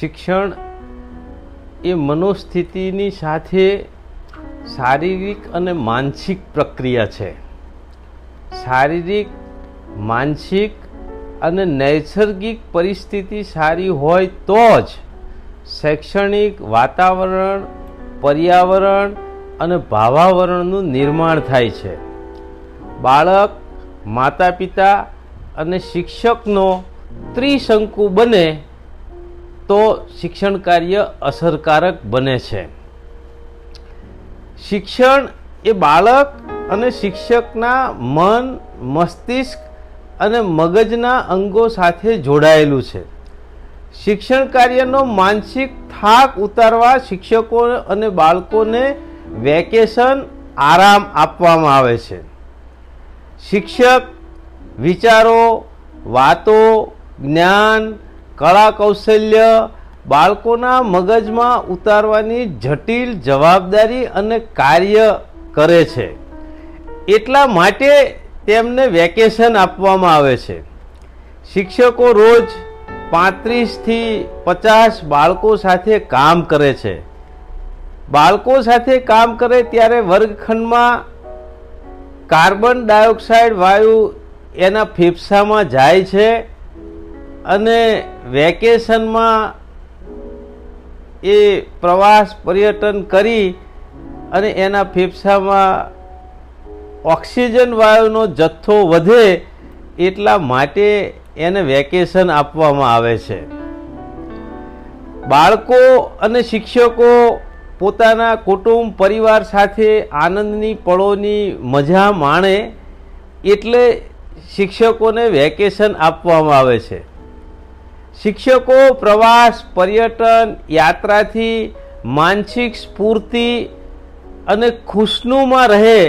શિક્ષણ એ મનોસ્થિતિની સાથે શારીરિક અને માનસિક પ્રક્રિયા છે. શારીરિક, માનસિક અને નૈસર્ગિક પરિસ્થિતિ સારી હોય તો જ શૈક્ષણિક વાતાવરણ, પર્યાવરણ અને ભાવાવરણનું નિર્માણ થાય છે. બાળક માતા પિતા અને શિક્ષકનો ત્રિશંકુ બને તો શિક્ષણ કાર્ય અસરકારક બને છે. શિક્ષણ એ બાળક અને શિક્ષકના મન, મસ્તિષ્ક અને મગજના અંગો સાથે જોડાયેલું છે. શિક્ષણ કાર્યનો માનસિક થાક ઉતારવા શિક્ષકો અને બાળકોને વેકેશન, આરામ આપવામાં આવે છે. શિક્ષક વિચારો, વાતો, જ્ઞાન કળા કૌશલ્ય બાળકોના મગજમાં ઉતારવાની જટિલ જવાબદારી અને કાર્ય કરે છે. એટલા માટે તેમને વેકેશન આપવામાં આવે છે. શિક્ષકો રોજ પાંત્રીસથી પચાસ બાળકો સાથે કામ કરે છે. બાળકો સાથે કામ કરે ત્યારે વર્ગખંડમાં કાર્બન ડાયોક્સાઇડ વાયુ એના ફેફસામાં જાય છે અને વેકેશનમાં એ પ્રવાસ પર્યટન કરી અને એના ફેફસામાં ઓક્સિજન વાયુનો જથ્થો વધે એટલા માટે એને વેકેશન આપવામાં આવે છે. બાળકો અને શિક્ષકો પોતાના કુટુંબ પરિવાર સાથે આનંદની પળોની મજા માણે એટલે શિક્ષકોને વેકેશન આપવામાં આવે છે. શિક્ષકો પ્રવાસ, પર્યટન, યાત્રાથી માનસિક સ્ફૂર્તિ અને ખુશનુમાં રહે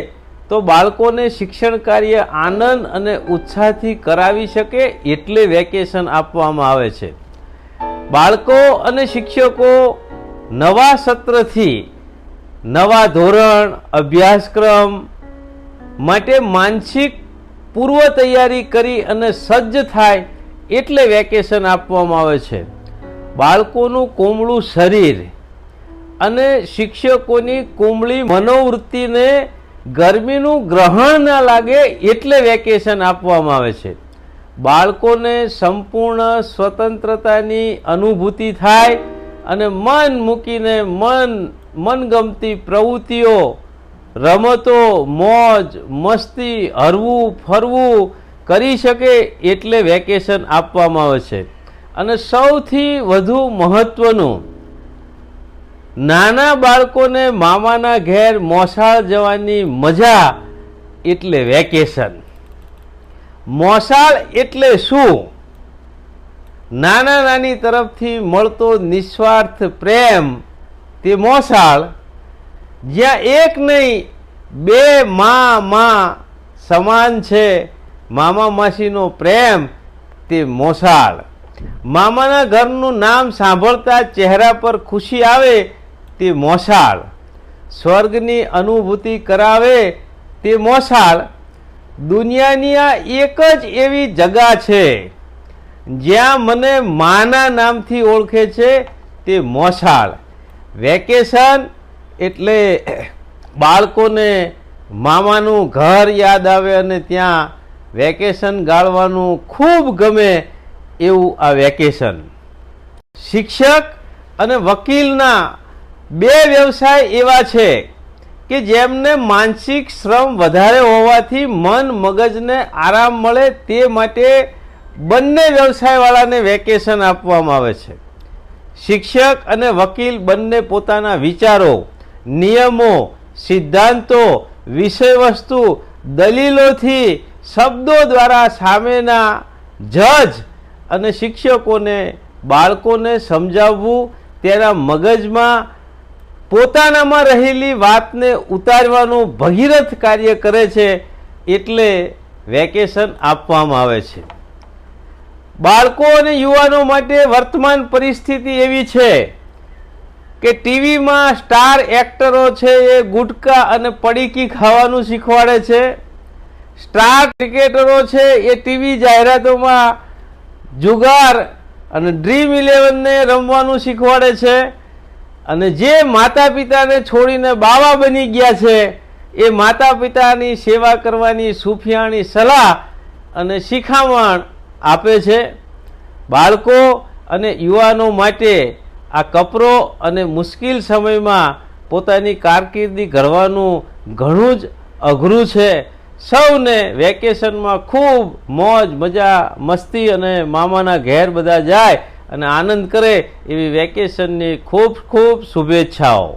તો બાળકોને શિક્ષણ કાર્ય આનંદ અને ઉત્સાહથી કરાવી શકે એટલે વેકેશન આપવામાં આવે છે. બાળકો અને શિક્ષકો નવા સત્રથી નવા ધોરણ, અભ્યાસક્રમ માટે માનસિક પૂર્વ તૈયારી કરી અને સજ્જ થાય એટલે વેકેશન આપવામાં આવે છે. બાળકોનું કોમળું શરીર અને શિક્ષકોની કુમળી મનોવૃત્તિને ગરમીનું ગ્રહણ ના લાગે એટલે વેકેશન આપવામાં આવે છે. બાળકોને સંપૂર્ણ સ્વતંત્રતાની અનુભૂતિ થાય અને મન મૂકીને મન, મનગમતી પ્રવૃત્તિઓ, રમતો, મોજ, મસ્તી, હરવું, ફરવું કરી શકે એટલે વેકેશન આપવામાં આવે છે. અને સૌથી વધુ મહત્વનું, નાના બાળકોને મામાના ઘેર મોસાળ જવાની મજા એટલે વેકેશન. મોસાળ એટલે શું? નાના નાની તરફથી મળતો નિસ્વાર્થ પ્રેમ તે મોસાળ, જ્યાં એક નહીં, બે મા મા સમાન છે. મામા માસીનો પ્રેમ તે મોસાળ. મામાના ઘરનું નામ સાંભળતા ચહેરા પર ખુશી આવે તે મોસાળ. સ્વર્ગની અનુભૂતિ કરાવે તે મોસાળ. દુનિયાની આ એક જ એવી જગા છે, જ્યાં મને માના નામથી ઓળખે છે તે મોસાળ. વેકેશન એટલે બાળકોને મામાનું ઘર યાદ આવે અને ત્યાં વેકેશન ગાળવાનું ખૂબ ગમે એવું આ વેકેશન. શિક્ષક અને વકીલના બે વ્યવસાય એવા છે કે જેમને માનસિક શ્રમ વધારે હોવાથી મન મગજને આરામ મળે તે માટે બંને વ્યવસાયવાળાને વેકેશન આપવામાં આવે છે. શિક્ષક અને વકીલ બંને પોતાના વિચારો, નિયમો, સિદ્ધાંતો, વિષયવસ્તુ દલીલોથી શબ્દો દ્વારા સામેના જજ અને શિક્ષકોને, બાળકોને સમજાવવું, તેના મગજમાં પોતાનામાં રહેલી વાતને ઉતારવાનું ભગીરથ કાર્ય કરે છે એટલે વેકેશન આપવામાં આવે છે. બાળકો અને યુવાનો માટે વર્તમાન પરિસ્થિતિ એવી છે કે ટીવીમાં સ્ટાર એક્ટરો છે એ ગુટકા અને પડીકી ખાવાનું શીખવાડે છે. સ્ટાર ક્રિકેટરો છે એ ટીવી જાહેરાતોમાં જુગાર અને ડ્રીમ ઇલેવનને રમવાનું શીખવાડે છે. અને જે માતા પિતાને છોડીને બાવા બની ગયા છે, એ માતા પિતાની સેવા કરવાની સુફિયાણી સલાહ અને શિખામણ આપે છે. બાળકો અને યુવાનો માટે આ કપરો અને મુશ્કેલ સમયમાં પોતાની કારકિર્દી ઘડવાનું ઘણું જ અઘરું છે. સૌને વેકેશનમાં ખૂબ મોજ, મજા, મસ્તી અને મામાના ઘેર બધા જાય અને આનંદ કરે એવી વેકેશનની ખૂબ ખૂબ શુભેચ્છાઓ.